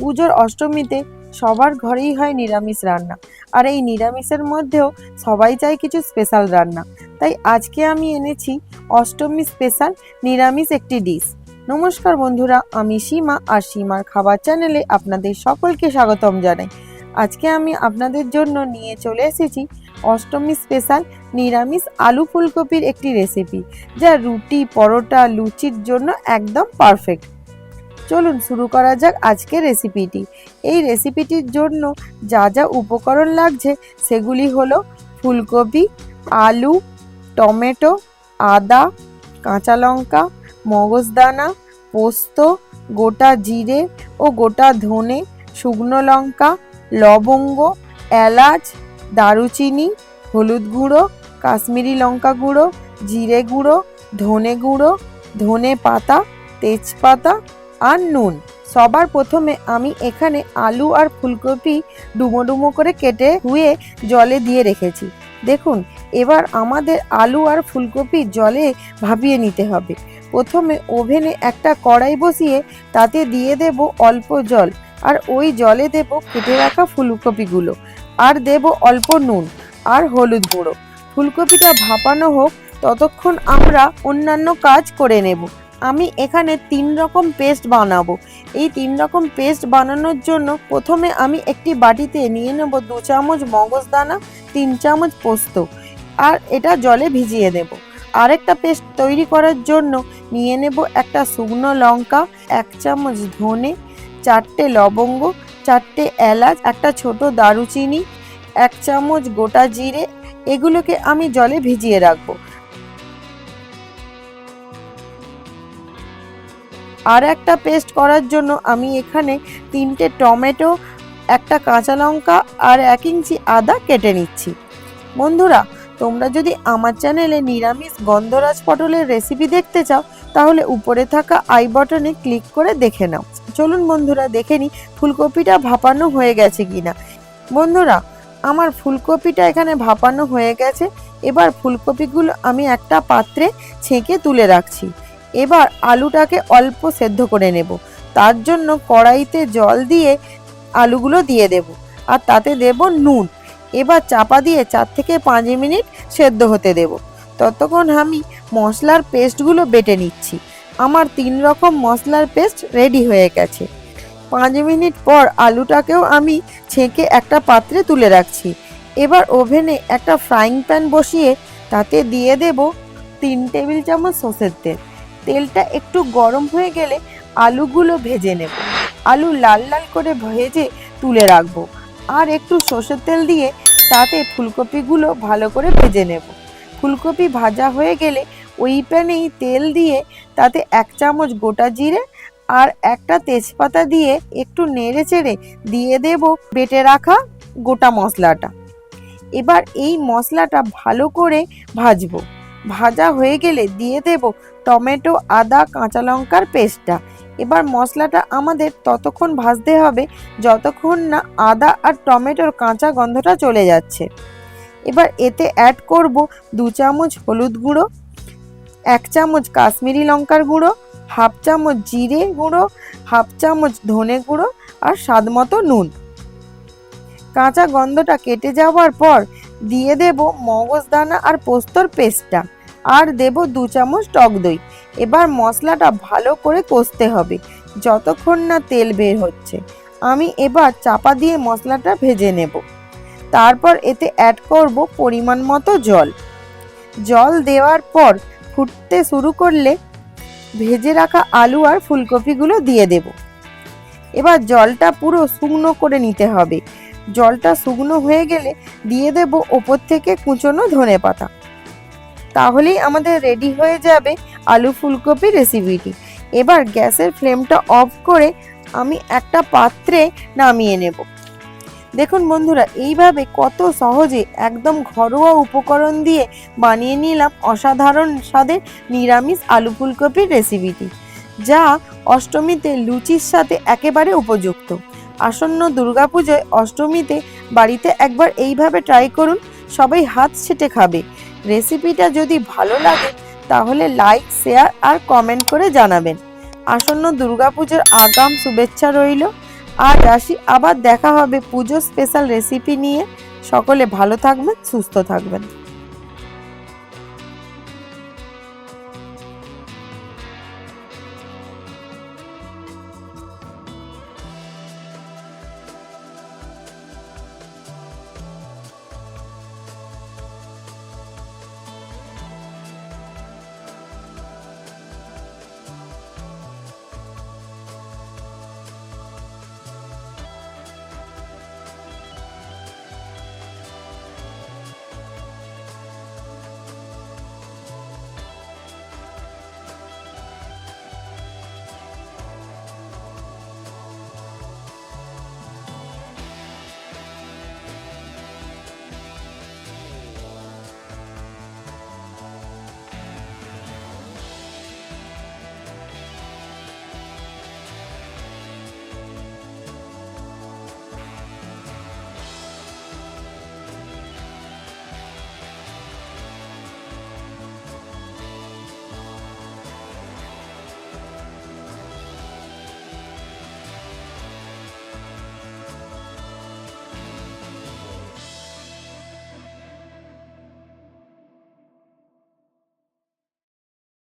পুজোর অষ্টমীতে সবার ঘরেই হয় নিরামিষ রান্না। আর এই নিরামিষের মধ্যেও সবাই চায় কিছু স্পেশাল রান্না। তাই আজকে আমি এনেছি অষ্টমী স্পেশাল নিরামিষ একটি ডিশ নমস্কার বন্ধুরা, আমি সীমা আর সীমার খাবার চ্যানেলে আপনাদের সকলকে স্বাগতম জানাই। আজকে আমি আপনাদের জন্য নিয়ে চলে এসেছি অষ্টমী স্পেশাল নিরামিষ আলু ফুলকপির একটি রেসিপি যা রুটি, পরোটা, লুচির জন্য একদম পারফেক্ট চলুন শুরু করা যাক আজকে রেসিপিটি এই রেসিপিটির জন্য যা যা উপকরণ লাগছে, সেগুলি হলো ফুলকপি, আলু, টমেটো, আদা, কাঁচা লঙ্কা মগজদানা পোস্ত, গোটা জিরে ও গোটা ধনে, শুকনো লঙ্কা, লবঙ্গ, এলাচ, দারুচিনি, হলুদ গুঁড়ো, কাশ্মীরি লঙ্কা গুঁড়ো, জিরে গুঁড়ো, ধনে গুঁড়ো, ধনে পাতা, তেজপাতা আর নুন। সবার প্রথমে আমি এখানে আলু আর ফুলকপি ডুমো ডুমো করে কেটে ধুয়ে জলে দিয়ে রেখেছি। দেখুন, এবার আমাদের আলু আর ফুলকপি জলে ভাপিয়ে নিতে হবে। প্রথমে ওভেনে একটা কড়াই বসিয়ে তাতে দিয়ে দেব অল্প জল আর ওই জলে দেব কেটে রাখা ফুলকপিগুলো। আর দেব অল্প নুন আর হলুদ গুঁড়ো। ফুলকপিটা ভাপানো হোক, ততক্ষণ আমরা অন্যান্য কাজ করে নেব। আমি এখানে তিন রকম পেস্ট বানাবো। এই তিন রকম পেস্ট বানানোর জন্য প্রথমে আমি একটি বাটিতে নিয়ে নেব দু চামচ মগজদানা তিন চামচ পোস্ত, আর এটা জলে ভিজিয়ে দেব আরেকটা পেস্ট তৈরি করার জন্য নিয়ে নেব একটা শুকনো লঙ্কা, এক চামচ ধনে, চারটে লবঙ্গ, চারটে এলাচ, একটা ছোট দারুচিনি, এক চামচ গোটা জিরে, এগুলোকে আমি জলে ভিজিয়ে রাখব। আর একটা পেস্ট করার জন্য আমি এখানে তিনটে টমেটো, একটা কাঁচা লঙ্কা আর এক ইঞ্চি আদা কেটে নিচ্ছি। বন্ধুরা, তোমরা যদি আমার চ্যানেলে নিরামিষ গন্ধরাজ পটলের রেসিপি দেখতে চাও, তাহলে উপরে থাকা আই বটনে ক্লিক করে দেখে নাও। চলুন বন্ধুরা, দেখে নিই ফুলকপিটা ভাপানো হয়ে গেছে কিনা। বন্ধুরা, আমার ফুলকপিটা এখানে ভাপানো হয়ে গেছে। এবার ফুলকপিগুলো আমি একটা পাত্রে ছেঁকে তুলে রাখছি। এবার আলুটাকে অল্প সেদ্ধ করে নেব। তার জন্য কড়াইতে জল দিয়ে আলুগুলো দিয়ে দেব আর তাতে দেব নুন। এবার চাপা দিয়ে চার থেকে পাঁচ মিনিট সেদ্ধ হতে দেব। ততক্ষণ আমি মশলার পেস্টগুলো বেটে নিচ্ছি। আমার তিন রকম মশলার পেস্ট রেডি হয়ে গেছে। পাঁচ মিনিট পর আলুটাকেও আমি ছেঁকে একটা পাত্রে তুলে রাখছি। এবার ওভেনে একটা ফ্রাইং প্যান বসিয়ে তাতে দিয়ে দেব তিন টেবিল চামচ সর্ষের তেল। তেলটা একটু গরম হয়ে গেলে আলুগুলো ভেজে নেব। আলু লাল লাল করে ভেজে তুলে রাখব। আর একটু সর্ষের তেল দিয়ে তাতে ফুলকপিগুলো ভালো করে ভেজে নেব। ফুলকপি ভাজা হয়ে গেলে ওই প্যানেই তেল দিয়ে তাতে এক চামচ গোটা জিরে আর একটা তেজপাতা দিয়ে একটু নেড়ে চেড়ে দিয়ে দেব বেটে রাখা গোটা মশলাটা। এবার এই মশলাটা ভালো করে ভাজবো। ভাজা হয়ে গেলে দিয়ে দেব টমেটো, আদা, কাঁচা লঙ্কার পেস্টটা। এবার মশলাটা আমাদের ততক্ষণ ভাজতে হবে যতক্ষণ না আদা আর টমেটোর কাঁচা গন্ধটা চলে যাচ্ছে। এবার এতে অ্যাড করব দু চামচ হলুদ গুঁড়ো, এক চামচ কাশ্মীরি লঙ্কার গুঁড়ো, হাফ চামচ জিরে গুঁড়ো, হাফ চামচ ধনে গুঁড়ো আর স্বাদ মতো নুন। কাঁচা গন্ধটা কেটে যাওয়ার পর দিয়ে দেব মগজদানা আর পোস্তর পেস্টটা। আর দেব দু চামচ টক দই। এবার মশলাটা ভালো করে কষতে হবে, যতক্ষণ না তেল বের হচ্ছে। আমি এবার চাপা দিয়ে মশলাটা ভেজে নেব। তারপর এতে অ্যাড করব পরিমাণ মতো জল। জল দেওয়ার পর ফুটতে শুরু করলে ভেজে রাখা আলু আর ফুলকপিগুলো দিয়ে দেব। এবার জলটা পুরো শুকনো করে নিতে হবে। জলটা শুকনো হয়ে গেলে দিয়ে দেব ওপর থেকে কুচনো ধনে পাতা। তাহলেই আমাদের রেডি হয়ে যাবে আলু ফুলকপি রেসিপিটি এবার গ্যাসের ফ্লেমটা অফ করে আমি একটা পাত্রে নামিয়ে নেব। দেখুন বন্ধুরা, এইভাবে কত সহজে একদম ঘরোয়া উপকরণ দিয়ে বানিয়ে নিলাম অসাধারণ স্বাদের নিরামিষ আলু ফুলকপির রেসিপিটি যা অষ্টমীতে লুচির সাথে একেবারে উপযুক্ত। আসন্ন দুর্গাপুজোয় অষ্টমীতে বাড়িতে একবার এইভাবে ট্রাই করুন, সবাই হাত ছেটে খাবে। রেসিপিটা যদি ভালো লাগে, তাহলে লাইক শেয়ার আর কমেন্ট করে জানাবেন। আসন্ন দুর্গাপুজোর আগাম শুভেচ্ছা রইল। আর রাশি, আবার দেখা হবে পুজো স্পেশাল রেসিপি নিয়ে। সকলে ভালো থাকবেন, সুস্থ থাকবেন।